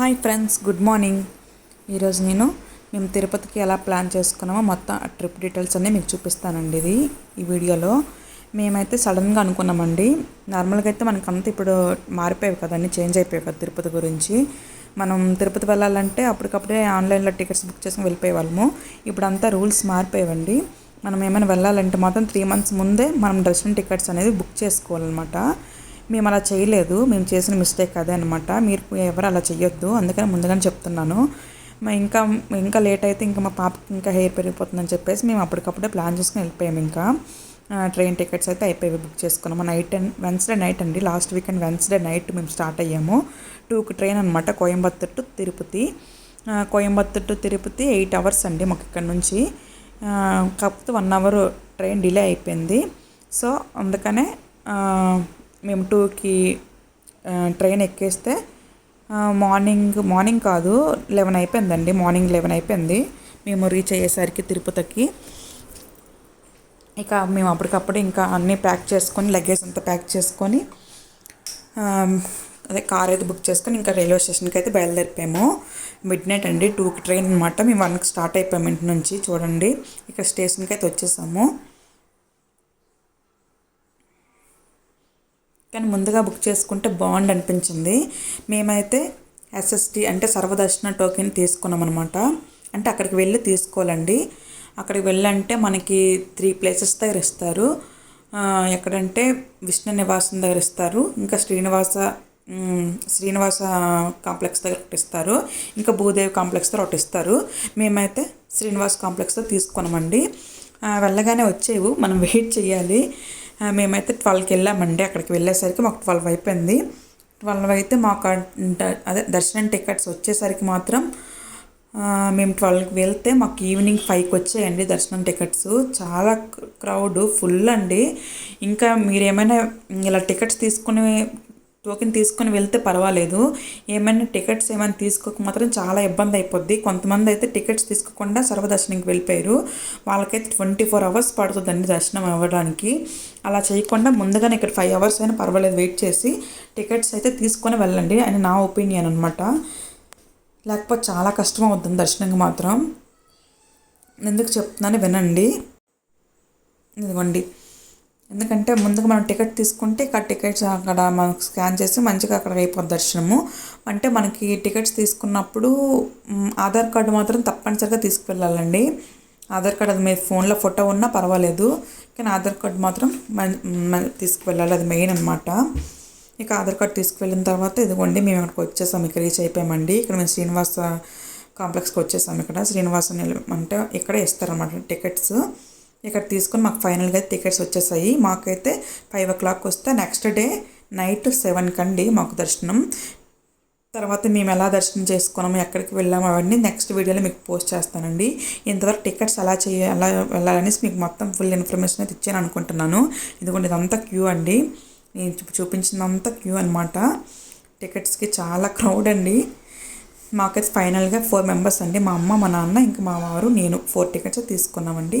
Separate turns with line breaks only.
Hi friends good morning. ఈరోజు నేను మేము తిరుపతికి ఎలా ప్లాన్ చేసుకున్నామో మొత్తం ఆ ట్రిప్ డీటెయిల్స్ అన్నీ మీకు చూపిస్తానండి ఇది ఈ వీడియోలో. మేమైతే సడన్గా అనుకున్నామండి. నార్మల్గా అయితే మనకంతా ఇప్పుడు మారిపోయాయి కదండి చేంజ్ అయిపోయాయి కదా తిరుపతి గురించి. మనం తిరుపతి వెళ్ళాలంటే అప్పటికప్పుడే ఆన్లైన్లో టికెట్స్ బుక్ చేసుకుని వెళ్ళిపోయే వాళ్ళము ఇప్పుడు అంతా రూల్స్ మారిపోయావండి. మనం ఏమైనా వెళ్ళాలంటే మాత్రం త్రీ మంత్స్ ముందే మనం దర్శనం టికెట్స్ అనేది బుక్ చేసుకోవాలన్నమాట. మేము అలా చేయలేదు మేము చేసిన మిస్టేక్ అదే అనమాట మీరు ఎవరు అలా చేయొద్దు అందుకని ముందుగానే చెప్తున్నాను. మా ఇంకా ఇంకా లేట్ అయితే ఇంకా మా పాపకి ఇంకా హెయిర్ పెరిగిపోతుందని చెప్పేసి మేము అప్పటికప్పుడే ప్లాన్ చేసుకుని వెళ్ళిపోయాము ఇంకా. ట్రైన్ టికెట్స్ అయితే అయిపోయి బుక్ చేసుకున్నాము. నైట్ అండ్ వెన్స్డే నైట్ అండి లాస్ట్ వీకెండ్ వెన్స్డే నైట్ మేము స్టార్ట్ అయ్యాము. టూకి ట్రైన్ అనమాట Coimbatore to Tirupati. Coimbatore to Tirupati eight hours అండి మాకు ఇక్కడ నుంచి. కాకపోతే వన్ అవర్ ట్రైన్ డిలే అయిపోయింది. సో అందుకనే మేము టూకి ట్రైన్ ఎక్కేస్తే మార్నింగ్ మార్నింగ్ కాదు లెవెన్ అయిపోయిందండి. మార్నింగ్ లెవెన్ అయిపోయింది. మేము రీచ్ అయ్యేసరికి తిరుపతికి. ఇక మేము అప్పటికప్పుడు ఇంకా అన్నీ ప్యాక్ చేసుకొని లగేజ్ అంతా ప్యాక్ చేసుకొని అదే కార్ అయితే బుక్ చేసుకొని ఇంకా రైల్వే స్టేషన్కి అయితే బయలుదేరిపోయాము. మిడ్ నైట్ అండి టూకి ట్రైన్ అనమాట మేము వన్కి స్టార్ట్ అయిపోయాము ఇంటి నుంచి చూడండి. ఇక్కడ స్టేషన్కి అయితే వచ్చేసాము. కానీ ముందుగా బుక్ చేసుకుంటే బాగుండి అనిపించింది. మేమైతే ఎస్ఎస్టీ అంటే సర్వదర్శన టోకెన్ తీసుకున్నాం అనమాట అంటే అక్కడికి వెళ్ళి తీసుకోవాలండి. అక్కడికి వెళ్ళంటే మనకి త్రీ ప్లేసెస్ దగ్గర ఇస్తారు. ఎక్కడంటే విష్ణు నివాసం దగ్గర ఇస్తారు. ఇంకా శ్రీనివాస శ్రీనివాస కాంప్లెక్స్ దగ్గర ఒకటి ఇస్తారు. ఇంకా భూదేవి కాంప్లెక్స్ దగ్గర ఒకటి ఇస్తారు. మేమైతే శ్రీనివాస్ కాంప్లెక్స్లో తీసుకున్నామండి. వెళ్ళగానే వచ్చేవు. మనం వెయిట్ చేయాలి. మేమైతే ట్వెల్వ్కి వెళ్ళామండి. అక్కడికి వెళ్ళేసరికి మాకు ట్వెల్వ్ అయిపోయింది. ట్వెల్వ్ అయితే మాకు అదే దర్శనం టికెట్స్ వచ్చేసరికి మాత్రం మేము ట్వెల్వ్కి వెళ్తే మాకు ఈవినింగ్ ఫైవ్కి వచ్చాయండి దర్శనం టికెట్స్ చాలా క్రౌడ్ ఫుల్ అండి. ఇంకా మీరేమైనా ఇలా టికెట్స్ తీసుకుని టోకెన్ తీసుకొని వెళ్తే పర్వాలేదు. ఏమైనా టికెట్స్ ఏమైనా తీసుకోక మాత్రం చాలా ఇబ్బంది అయిపోద్ది. కొంతమంది అయితే టికెట్స్ తీసుకోకుండా సర్వదర్శనంకి వెళ్ళిపోయారు. వాళ్ళకైతే ట్వంటీ ఫోర్ అవర్స్ పడుతుందండి దర్శనం అవ్వడానికి. అలా చేయకుండా ముందుగానే ఇక్కడ ఫైవ్ అవర్స్ అయినా పర్వాలేదు వెయిట్ చేసి టికెట్స్ అయితే తీసుకొని వెళ్ళండి అని నా ఒపీనియన్ అనమాట లేకపోతే చాలా కష్టం అవుతుంది దర్శనంకి మాత్రం. ఎందుకు చెప్తున్నాను వినండి. ఇదిగోండి. ఎందుకంటే ముందుగా మనం టికెట్ తీసుకుంటే ఇక్కడ టికెట్స్ అక్కడ మనకు స్కాన్ చేసి మంచిగా అక్కడ అయిపోద్ది దర్శనము. అంటే మనకి టికెట్స్ తీసుకున్నప్పుడు ఆధార్ కార్డు మాత్రం తప్పనిసరిగా తీసుకువెళ్ళాలండి. ఆధార్ కార్డు అది మీ ఫోన్లో ఫోటో ఉన్నా పర్వాలేదు. కానీ ఆధార్ కార్డు మాత్రం తీసుకువెళ్ళాలి. అది మెయిన్ అనమాట ఇక ఆధార్ కార్డు తీసుకువెళ్ళిన తర్వాత ఇదిగోండి మేము ఇక్కడికి వచ్చేసాం. ఇక్కడ రీచ్ అయిపోయామండి. ఇక్కడ మేము శ్రీనివాస కాంప్లెక్స్కి వచ్చేసాం. ఇక్కడ శ్రీనివాస నిల- అంటే ఇక్కడే ఇస్తారన్నమాట టికెట్స్. ఇక్కడ తీసుకొని మాకు ఫైనల్గా అయితే టికెట్స్ వచ్చేసాయి. మాకైతే ఫైవ్ ఓ క్లాక్ వస్తే నెక్స్ట్ డే నైట్ సెవెన్ కండి మాకు దర్శనం. తర్వాత మేము ఎలా దర్శనం చేసుకున్నాము ఎక్కడికి వెళ్ళాము అవన్నీ నెక్స్ట్ వీడియోలో మీకు పోస్ట్ చేస్తానండి. ఇంతవరకు టికెట్స్ ఎలా చేయ ఎలా వెళ్ళాలనేసి మీకు మొత్తం ఫుల్ ఇన్ఫర్మేషన్ అయితే ఇచ్చాను అనుకుంటున్నాను. ఎందుకంటే ఇదంతా క్యూ అండి. నేను చూపించినంత క్యూ అనమాట టికెట్స్కి చాలా క్రౌడ్ అండి. మాకైతే ఫైనల్గా ఫోర్ మెంబర్స్ అండి. మా అమ్మ మా నాన్న ఇంకా మా వారు నేను ఫోర్ టికెట్స్ తీసుకున్నామండి.